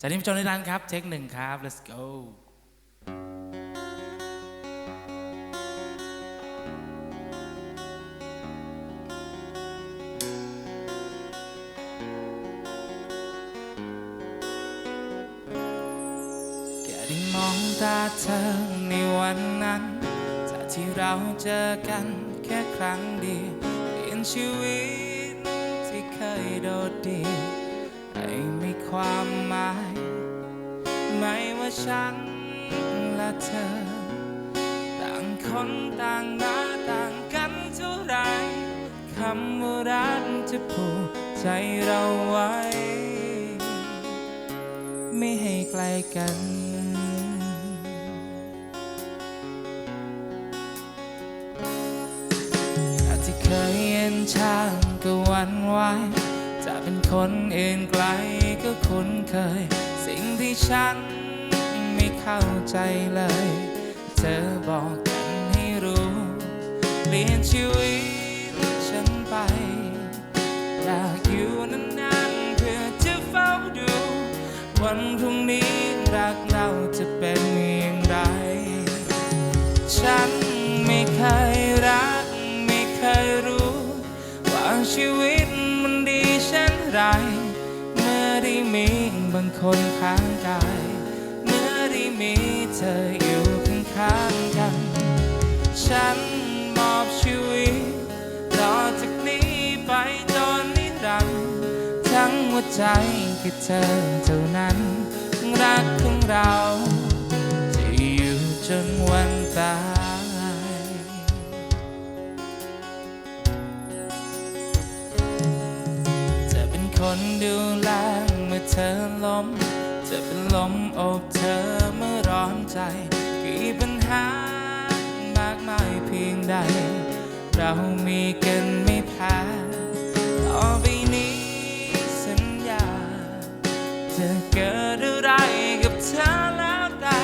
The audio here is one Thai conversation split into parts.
จากนี้มาชมในร้านครับ เทคหนึ่งครับ let's go แค่ได้มองตาเธอในวันนั้น จากที่เราเจอกันแค่ครั้งเดียวเปลี่ยนชีวิตที่เคยโดดเดี่ยว ความหมาย ไม่ว่าฉันและเธอ ต่างคนต่างหน้าต่างกันเท่าไรคำว่ารักจะผูกใจเราไว้ ไม่ให้ไกลกันที่เคยเห็นช่างก็หวันไหวจะเป็นคนอื่นไกล ก็คุ้นเคย สิ่งที่ฉันไม่เข้าใจเลย เธอบอกกันให้รู้ เปลี่ยนชีวิตฉันไป อยากอยู่นานๆเพื่อจะเฝ้าดู วันพรุ่งนี้รักเราจะเป็นอย่างไร ฉันไม่เคยรัก ไม่เคยรู้ ว่าชีวิตมันดีเช่นไร มีบางคนข้างกายเมื่อได้มีเธออยู่ข้างๆกัน ฉันมอบชีวิตต่อจากนี้ไปจนนิรันดร์ทั้งหัวใจคือเธอเท่านั้นรักของเราจะอยู่จนวันตายจะเป็นคนดูแล เธอล้มจะเป็นลมอบเธอเมื่อร้อนใจ กี่ปัญหามากมายเพียงใด เรามีกันไม่แพ้ต่อไปนี้สัญญา จะเกิดอะไรกับเธอแล้วแต่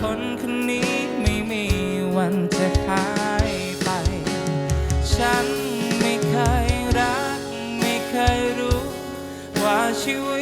คนคนนี้ไม่มีวันจะหายไป ฉันไม่เคยรัก ไม่เคยรู้ว่าชีวิต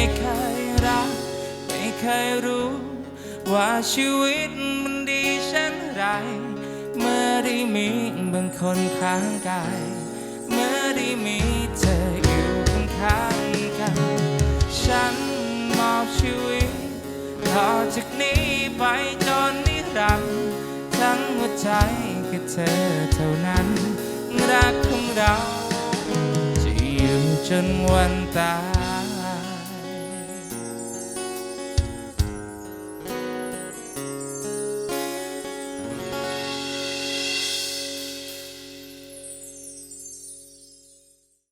ไม่เคยรัก ไม่เคยรู้ ว่าชีวิตมันดีเช่นไร เมื่อได้มีบางคนข้างกาย เมื่อได้มีเธออยู่ข้างๆกัน ฉันมอบชีวิตต่อจากนี้ไปจนนิรันดร์ทั้งหัวใจคือเธอเท่านั้น รักของเราจะอยู่จนวันตาย